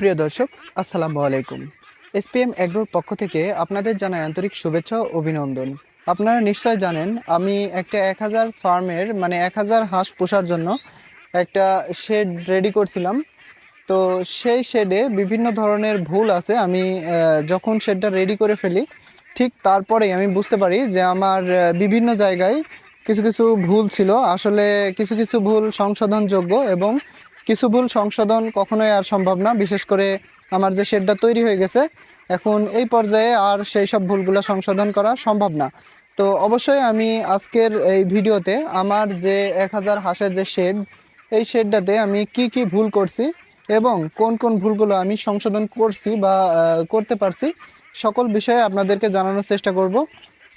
প্রিয় দর্শক, আসসালামু আলাইকুম। এসপিএম এগ্রোর পক্ষ থেকে আপনাদের জানাই আন্তরিক শুভেচ্ছা অভিনন্দন। আপনারা নিশ্চয় জানেন, আমি একটা এক হাজার ফার্মের মানে এক হাজার হাঁস পোষার জন্য একটা শেড রেডি করছিলাম। তো সেই শেডে বিভিন্ন ধরনের ভুল আছে, আমি যখন শেডটা রেডি করে ফেলি, ঠিক তারপরেই আমি বুঝতে পারি যে আমার বিভিন্ন জায়গায় কিছু কিছু ভুল ছিল। আসলে কিছু কিছু ভুল সংশোধনযোগ্য এবং কিছু ভুল সংশোধন কখনোই আর সম্ভব না, বিশেষ করে আমার যে শেডটা তৈরি হয়ে গেছে, এখন এই পর্যায়ে আর সেই সব ভুলগুলো সংশোধন করা সম্ভব না। তো অবশ্যই আমি আজকের এই ভিডিওতে আমার যে এক হাজার হাঁসের যে শেড, এই শেডটাতে আমি কি কি ভুল করছি এবং কোন কোন ভুলগুলো আমি সংশোধন করছি বা করতে পারছি, সকল বিষয়ে আপনাদেরকে জানানোর চেষ্টা করব।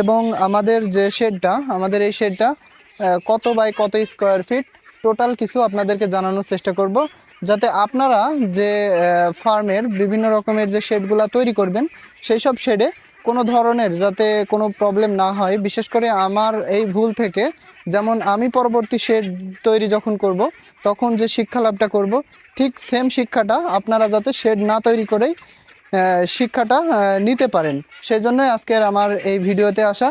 এবং আমাদের যে শেডটা, আমাদের এই শেডটা কত বাই কত স্কোয়ার ফিট টোটাল কিছু আপনাদেরকে জানানোর চেষ্টা করব, যাতে আপনারা যে ফার্মের বিভিন্ন রকমের যে শেডগুলো তৈরি করবেন, সেই সব শেডে কোনো ধরনের যাতে কোনো প্রবলেম না হয়। বিশেষ করে আমার এই ভুল থেকে, যেমন আমি পরবর্তী শেড তৈরি যখন করব, তখন যে শিক্ষা লাভটা করব, ঠিক সেম শিক্ষাটা আপনারা যাতে শেড না তৈরি করেই শিক্ষাটা নিতে পারেন। সেই জন্যই আজকের আমার এই ভিডিওতে আসা।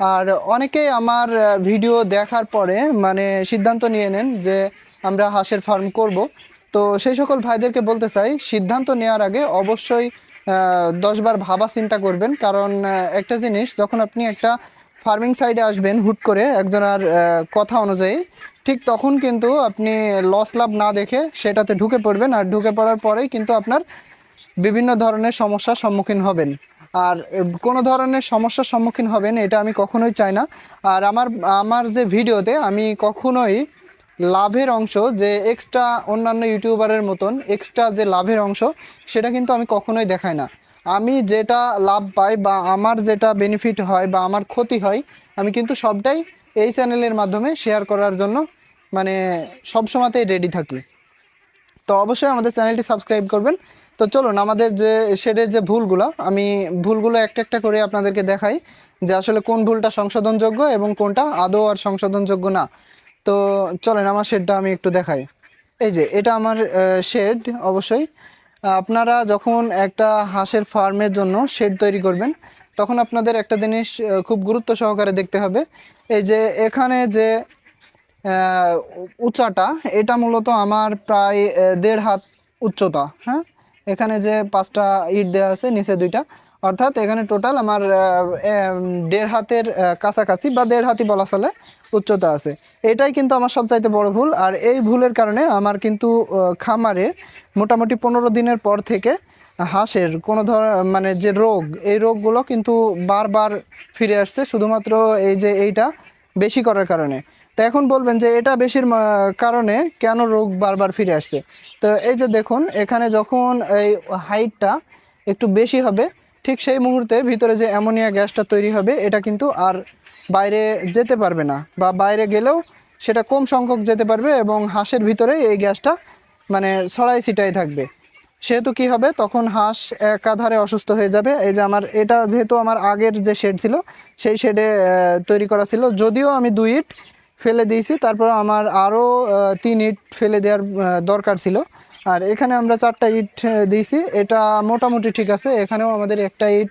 আর অনেকেই আমার ভিডিও দেখার পরে মানে সিদ্ধান্ত নিয়ে নেন যে আমরা হাঁসের ফার্ম করব। তো সেই সকল ভাইদেরকে বলতে চাই, সিদ্ধান্ত নেওয়ার আগে অবশ্যই দশবার ভাবা চিন্তা করবেন। কারণ একটা জিনিস, যখন আপনি একটা ফার্মিং সাইডে আসবেন হুট করে একজনের কথা অনুযায়ী, ঠিক তখন কিন্তু আপনি লস লাভ না দেখে সেটাতে ঢুকে পড়বেন। আর ঢুকে পড়ার পরেই কিন্তু আপনার বিভিন্ন ধরনের সমস্যার সম্মুখীন হবেন। আর কোনো ধরনের সমস্যার সম্মুখীন হবেন এটা আমি কখনোই চাই না। আর আমার আমার যে ভিডিওতে আমি কখনোই লাভের অংশ যে এক্সট্রা অন্যান্য ইউটিউবারের মতন এক্সট্রা যে লাভের অংশ সেটা কিন্তু আমি কখনোই দেখাই না। আমি যেটা লাভ পাই বা আমার যেটা বেনিফিট হয় বা আমার ক্ষতি হয়, আমি কিন্তু সবটাই এই চ্যানেলের মাধ্যমে শেয়ার করার জন্য মানে সবসময়তেই রেডি থাকি। তো অবশ্যই আমাদের চ্যানেলটি সাবস্ক্রাইব করবেন। তো চলুন, আমাদের যে শেডের যে ভুলগুলো, আমি ভুলগুলো একটা একটা করে আপনাদেরকে দেখাই যে আসলে কোন ভুলটা সংশোধনযোগ্য এবং কোনটা আদৌ আর সংশোধনযোগ্য না। তো চলেন, আমার শেডটা আমি একটু দেখাই। এই যে, এটা আমার শেড, অবশ্যই। আপনারা যখন একটা হাঁসের ফার্মের জন্য শেড তৈরি করবেন, তখন আপনাদের একটা জিনিস খুব গুরুত্ব সহকারে দেখতে হবে। এই যে, এখানে যে উচ্চতা এটা মূলত আমার প্রায় দেড় হাত উচ্চতা হ্যাঁ? এখানে যে পাঁচটা ইট দেওয়া আছে, নিচে দুইটা। অর্থাৎ এখানে টোটাল আমার দেড় হাতের কাছাকাছি বা দেড় হাতি বলা চলে, উচ্চতা আছে। এটাই কিন্তু আমার সবচাইতে বড় ভুল, আর এই ভুলের কারণে আমার কিন্তু খামারে মোটামুটি পনেরো দিনের পর থেকে হাঁসের কোনো ধর মানে যে রোগ, এই রোগগুলো কিন্তু বারবার ফিরে আসছে, শুধুমাত্র এই যে এইটা বেশি করার কারণে। তো এখন বলবেন যে এটা বেশির কারণে কেন রোগ বারবার ফিরে আসছে? তো এই যে দেখুন, এখানে যখন এই হাইটটা একটু বেশি হবে, ঠিক সেই মুহূর্তে ভিতরে যে অ্যামোনিয়া গ্যাসটা তৈরি হবে, এটা কিন্তু আর বাইরে যেতে পারবে না বা বাইরে গেলেও সেটা কম সংখ্যক যেতে পারবে এবং হাঁসের ভিতরে এই গ্যাসটা মানে ছড়াই ছিটাই থাকবে। সেহেতু কি হবে? তখন হাঁস একাধারে অসুস্থ হয়ে যাবে। এই যে আমার, এটা যেহেতু আমার আগের যে শেড ছিল, সেই শেডে তৈরি করা ছিল। যদিও আমি দুই ইট ফেলে দিয়েছি। তারপর আমার আরও তিন ইট ফেলে দেওয়ার দরকার ছিল। আর এখানে আমরা চারটা ইট দিয়েছি। এটা মোটামুটি ঠিক আছে। এখানেও আমাদের একটা ইট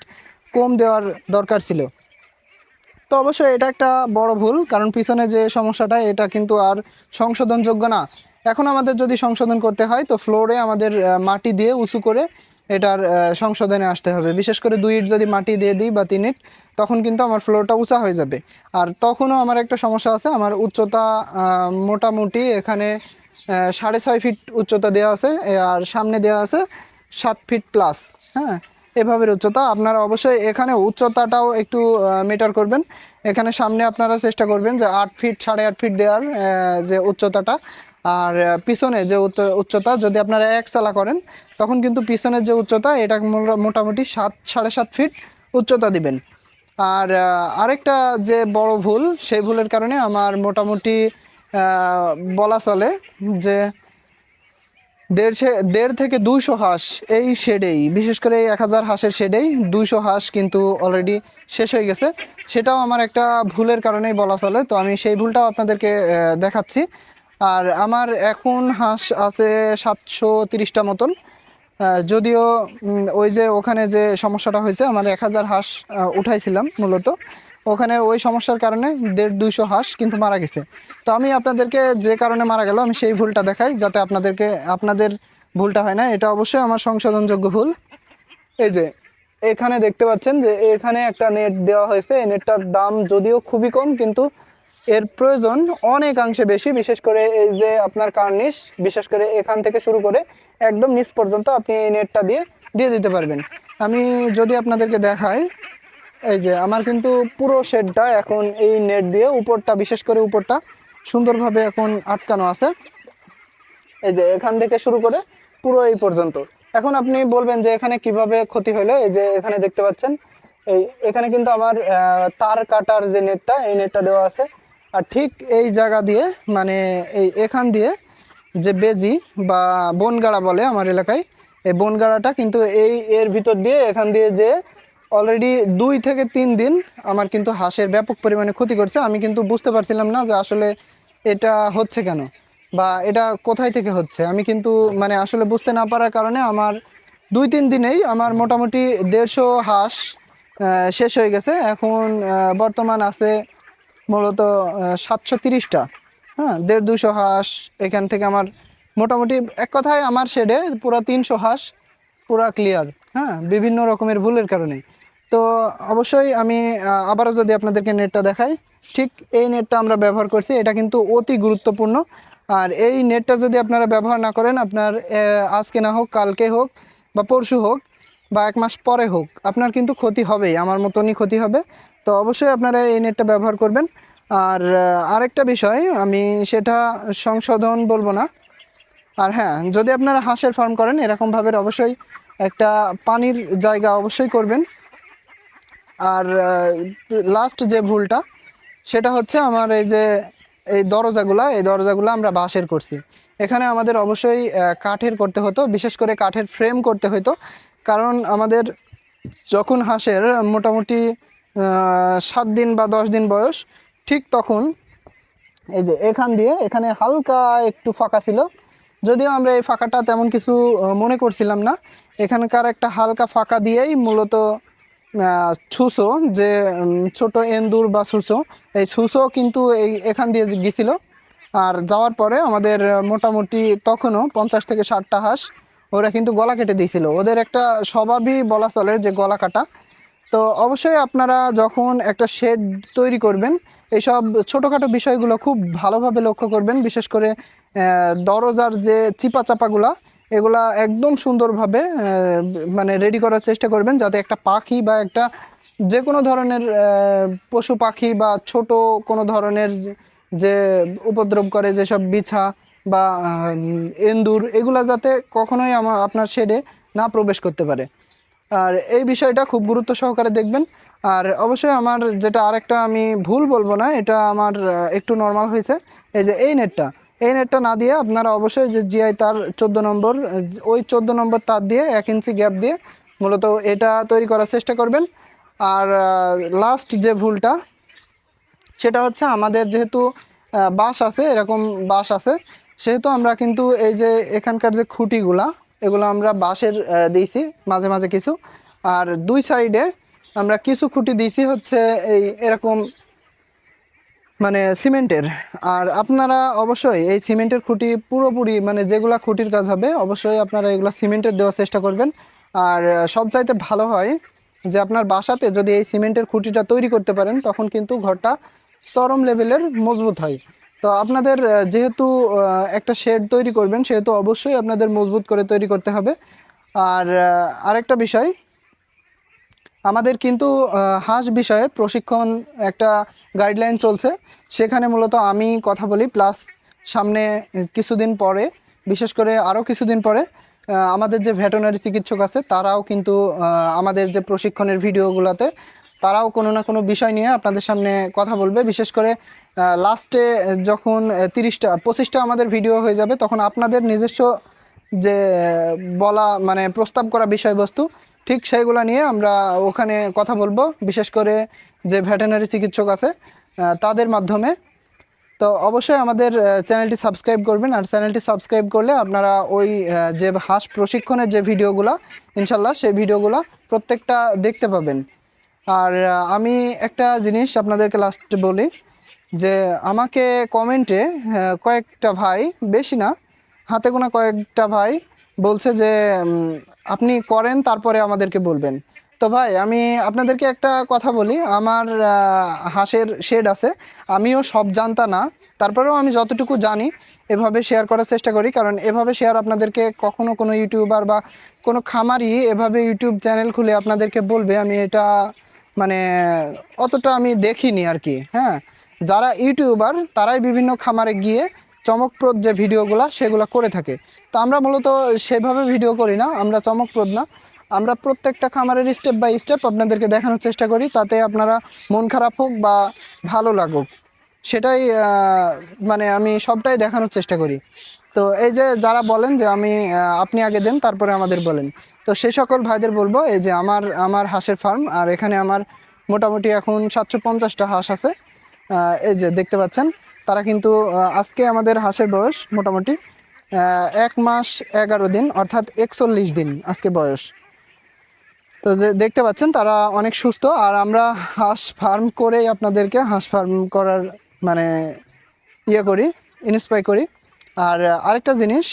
কম দেওয়ার দরকার ছিল। তো অবশ্যই এটা একটা বড় ভুল, কারণ পিছনে যে সমস্যাটা, এটা কিন্তু আর সংশোধনযোগ্য না। এখন আমাদের যদি সংশোধন করতে হয়, তো ফ্লোরে আমাদের মাটি দিয়ে উঁচু করে এটার সংশোধনে আসতে হবে। বিশেষ করে দুই ইট যদি মাটি দিয়ে দিই বা তিন ইট, তখন কিন্তু আমার ফ্লোরটা উঁচা হয়ে যাবে। আর তখনও আমার একটা সমস্যা আছে, আমার উচ্চতা মোটামুটি এখানে সাড়ে ছয় ফিট উচ্চতা দেওয়া আছে, আর সামনে দেওয়া আছে সাত ফিট প্লাস হ্যাঁ? এভাবে উচ্চতা। আপনারা অবশ্যই এখানে উচ্চতাটাও একটু মেটার করবেন। এখানে সামনে আপনারা চেষ্টা করবেন যে আট ফিট সাড়ে আট ফিট দেওয়ার যে উচ্চতাটা। আর পিছনে যে উচ্চ- উচ্চতা, যদি আপনারা এক চালা করেন, তখন কিন্তু পিছনের যে উচ্চতা, এটা মোটা- মোটামুটি সাত, সাড়ে সাত ফিট উচ্চতা দিবেন। আর আরেকটা যে বড় ভুল, সেই ভুলের কারণে আমার মোটামুটি বলা চলে যে দেড়শে, দেড় থেকে দুইশো হাঁস এই শেডেই, বিশেষ করে এই এক হাজার হাঁসের শেডেই দুইশো হাঁস কিন্তু অলরেডি শেষ হয়ে গেছে। সেটাও আমার একটা ভুলের কারণেই বলা চলে, তো আমি সেই ভুলটাও আপনাদেরকে দেখাচ্ছি। আর আমার এখন হাঁস আছে সাতশো তিরিশটা মতন। যদিও ওই যে ওখানে যে সমস্যাটা হয়েছে, আমার এক হাজার হাঁস উঠাইছিলাম মূলত। ওখানে ওই সমস্যার কারণে দেড় দুইশো হাঁস কিন্তু মারা গেছে। তো আমি আপনাদেরকে যে কারণে মারা গেল, আমি সেই ভুলটা দেখাই যাতে আপনাদেরকে, আপনাদের ভুলটা হয় না। এটা অবশ্যই আমার সংশোধনযোগ্য ভুল। এই যে, এখানে দেখতে পাচ্ছেন যে এখানে একটা নেট দেওয়া হয়েছে। এই নেটটার দাম যদিও খুবই কম, কিন্তু এর প্রয়োজন অনেকাংশে বেশি। বিশেষ করে এই যে আপনার কার্নিশ, বিশেষ করে এখান থেকে শুরু করে একদম নিচ পর্যন্ত আপনি এই নেটটা দিয়ে দিয়ে দিতে পারবেন। আমি যদি আপনাদেরকে দেখাই এই যে আমার কিন্তু পুরো শেডটা এখন এই নেট দিয়ে উপরটা, বিশেষ করে উপরটা, সুন্দরভাবে এখন আটকানো আছে। এই যে এখান থেকে শুরু করে পুরো এই পর্যন্ত। এখন আপনি বলবেন যে এখানে কীভাবে ক্ষতি হলো? এই যে এখানে দেখতে পাচ্ছেন, এই এখানে কিন্তু আমার তার কাটার যে নেটটা, এই নেটটা দেওয়া আছে। আর ঠিক এই জায়গা দিয়ে মানে এই এখান দিয়ে যে বেজি বা বনগাড়া বলে আমার এলাকায়, এই বনগাড়াটা কিন্তু এই এর ভিতর দিয়ে, এখান দিয়ে যে অলরেডি দুই থেকে তিন দিন আমার কিন্তু হাঁসের ব্যাপক পরিমাণে ক্ষতি করছে। আমি কিন্তু বুঝতে পারছিলাম না যে আসলে এটা হচ্ছে কেন বা এটা কোথায় থেকে হচ্ছে। আমি কিন্তু মানে আসলে বুঝতে না পারার কারণে আমার দুই তিন দিনেই আমার মোটামুটি দেড়শো হাঁস শেষ হয়ে গেছে। এখন বর্তমান আছে মূলত সাতশো তিরিশটা। হ্যাঁ দেড় দুশো হাঁস এখান থেকে আমার মোটামুটি এক কথায় আমার শেডে পুরো তিনশো হাঁস পুরা ক্লিয়ার হ্যাঁ বিভিন্ন রকমের ভুলের কারণে তো অবশ্যই আমি আবারও যদি আপনাদেরকে নেটটা দেখাই, ঠিক এই নেটটা আমরা ব্যবহার করছি, এটা কিন্তু অতি গুরুত্বপূর্ণ। আর এই নেটটা যদি আপনারা ব্যবহার না করেন, আপনার আজকে না হোক, কালকে হোক, বা পরশু হোক, বা এক মাস পরে হোক, আপনার কিন্তু ক্ষতি হবেই, আমার মতনই ক্ষতি হবে। তো অবশ্যই আপনারা এই নেটটা ব্যবহার করবেন। আর আরেকটা বিষয়, আমি সেটা সংশোধন বলব না। আর হ্যাঁ যদি আপনারা হাঁসের ফার্ম করেন এরকমভাবে অবশ্যই একটা পানির জায়গা অবশ্যই করবেন। আর লাস্ট যে ভুলটা, সেটা হচ্ছে আমার এই যে, এই দরজাগুলা, এই দরজাগুলো আমরা বাঁশের করছি। এখানে আমাদের অবশ্যই কাঠের করতে হতো, বিশেষ করে কাঠের ফ্রেম করতে হতো কারণ আমাদের যখন হাঁসের মোটামুটি সাত দিন বা দশ দিন বয়স, ঠিক তখন এই যে এখান দিয়ে, এখানে হালকা একটু ফাঁকা ছিল। যদিও আমরা এই ফাঁকাটা তেমন কিছু মনে করছিলাম না। এখানকার একটা হালকা ফাঁকা দিয়েই মূলত ছুসো যে ছোট এন্দুর বা ছুসো এই ছুসো কিন্তু এই, এখান দিয়ে গেছিল। আর যাওয়ার পরে আমাদের মোটামুটি তখনও পঞ্চাশ থেকে ষাটটা হাঁস ওরা কিন্তু গলা কেটে দিয়েছিল। ওদের একটা স্বভাবই বলা চলে যে গলা কাটা। তো অবশ্যই আপনারা যখন একটা শেড তৈরি করবেন এইসব ছোটোখাটো বিষয়গুলো খুব ভালোভাবে লক্ষ্য করবেন, বিশেষ করে দরজার যে চিপা চাপাগুলা এগুলা একদম সুন্দরভাবে মানে রেডি করার চেষ্টা করবেন যাতে একটা পাখি বা একটা যে কোনো ধরনের পশু পাখি বা ছোট কোনো ধরনের যে উপদ্রব করে, যেসব বিছা বা এন্দুর, এগুলা যাতে কখনোই আমার আপনার শেডে না প্রবেশ করতে পারে। আর এই বিষয়টা খুব গুরুত্ব সহকারে দেখবেন। আর অবশ্যই আমার যেটা আরেকটা আমি ভুল বলব না, এটা আমার একটু নর্মাল হয়েছে। এই যে এই নেটটা এই নেটটা না দিয়ে আপনারা অবশ্যই যে জিআই তার চোদ্দ নম্বর, ওই চোদ্দ নম্বর তার দিয়ে এক ইঞ্চি গ্যাপ দিয়ে মূলত এটা তৈরি করার চেষ্টা করবেন। আর লাস্ট যে ভুলটা, সেটা হচ্ছে আমাদের যেহেতু বাঁশ আছে, এরকম বাঁশ আছে, সেহেতু আমরা কিন্তু এই যে এখানকার যে খুঁটিগুলা, এগুলো আমরা বাঁশের দিয়েছি মাঝে মাঝে কিছু। আর দুই সাইডে আমরা কিছু খুঁটি দিয়েছি হচ্ছে এই এরকম মানে সিমেন্টের। আর আপনারা অবশ্যই এই সিমেন্টের খুঁটি পুরোপুরি মানে যেগুলা খুঁটির কাজ হবে অবশ্যই আপনারা এগুলো সিমেন্টের দেওয়ার চেষ্টা করবেন। আর আহ, সব চাইতে ভালো হয় যে আপনার বাসাতে যদি এই সিমেন্টের খুঁটিটা তৈরি করতে পারেন তখন কিন্তু ঘরটা চরম লেভেলের মজবুত হয়। তো আপনাদের যেহেতু একটা শেড তৈরি করবেন সেহেতু অবশ্যই আপনাদের মজবুত করে তৈরি করতে হবে। আর আরেকটা বিষয় আমাদের কিন্তু হাঁস বিষয়ে প্রশিক্ষণ একটা গাইডলাইন চলছে। সেখানে মূলত আমি কথা বলি প্লাস সামনে কিছুদিন পরে, বিশেষ করে আরও কিছুদিন পরে আমাদের যে ভেটেরিনারি চিকিৎসক আছে, তারাও কিন্তু আমাদের যে প্রশিক্ষণের ভিডিওগুলোতে, তারাও কোনো না কোনো বিষয় নিয়ে আপনাদের সামনে কথা বলবে। বিশেষ করে লাস্টে যখন তিরিশটা, পঁচিশটা আমাদের ভিডিও হয়ে যাবে, তখন আপনাদের নিজস্ব যে বলা মানে প্রস্তাব করা বিষয়বস্তু ঠিক সেইগুলো নিয়ে আমরা ওখানে কথা বলব। বিশেষ করে যে ভেটেরিনারি চিকিৎসক আছে তাদের মাধ্যমে। তো অবশ্যই আমাদের চ্যানেলটি সাবস্ক্রাইব করবেন আর চ্যানেলটি সাবস্ক্রাইব করলে আপনারা ওই যে হাঁস প্রশিক্ষণের যে ভিডিওগুলো, ইনশাল্লাহ সেই ভিডিওগুলো প্রত্যেকটা দেখতে পাবেন। আর আমি একটা জিনিস আপনাদেরকে লাস্টে বলি, যে আমাকে কমেন্টে কয়েকটা ভাই, বেশি না, হাতে গোনা কয়েকটা ভাই বলছে যে আপনি করেন, তারপরে আমাদেরকে বলবেন। তো ভাই, আমি আপনাদেরকে একটা কথা বলি। আমার হাঁসের শেড আছে। আমিও সব জানতা না। তারপরেও আমি যতটুকু জানি, এভাবে শেয়ার করার চেষ্টা করি। কারণ এভাবে শেয়ার আপনাদেরকে কখনো কোনো ইউটিউবার বা কোনো খামারি এভাবে ইউটিউব চ্যানেল খুলে আপনাদেরকে বলবে, আমি এটা মানে অতটা আমি দেখিনি আর কি হ্যাঁ? যারা ইউটিউবার তারাই বিভিন্ন খামারে গিয়ে চমকপ্রদ যে ভিডিওগুলো সেগুলো করে থাকে। তো আমরা মূলত সেভাবে ভিডিও করি না, আমরা চমকপ্রদ না। আমরা প্রত্যেকটা খামারের স্টেপ বাই স্টেপ আপনাদেরকে দেখানোর চেষ্টা করি, তাতে আপনারা মন খারাপ হোক বা ভালো লাগুক। সেটাই মানে আমি সবটাই দেখানোর চেষ্টা করি। তো এই যে যারা বলেন যে আমি আপনি আগে দেন, তারপরে আমাদের বলেন। তো সেই সকল ভাইদের বলব, এই যে আমার আমার হাঁসের ফার্ম আর এখানে আমার মোটামুটি এখন সাতশো পঞ্চাশটা হাঁস আছে। এই যে দেখতে পাচ্ছেন, তারা কিন্তু আজকে আমাদের হাঁসের বয়স মোটামুটি এক মাস এগারো দিন, অর্থাৎ একচল্লিশ দিন আজকে বয়স। তো যে দেখতে পাচ্ছেন, তারা অনেক সুস্থ। আর আমরা হাঁস ফার্ম করেই আপনাদেরকে হাঁস ফার্ম করার মানে ইয়ে করি ইন্সপায়ার করি। আর আরেকটা জিনিস,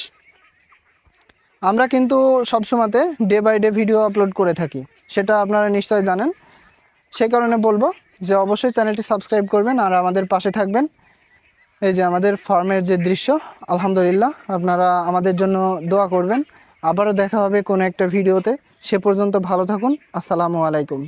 আমরা কিন্তু সবসময়তে day by day video upload করে থাকি। সেটা আপনারা নিশ্চয়ই জানেন। সেই কারণে বলব যে, অবশ্যই চ্যানেলটি সাবস্ক্রাইব করবেন আর আমাদের পাশে থাকবেন। এই যে আমাদের ফার্মের যে দৃশ্য, আলহামদুলিল্লাহ আপনারা আমাদের জন্য দোয়া করবেন। আবারও দেখা হবে কোনো একটা ভিডিওতে। সে পর্যন্ত ভালো থাকুন। আসসালামু আলাইকুম।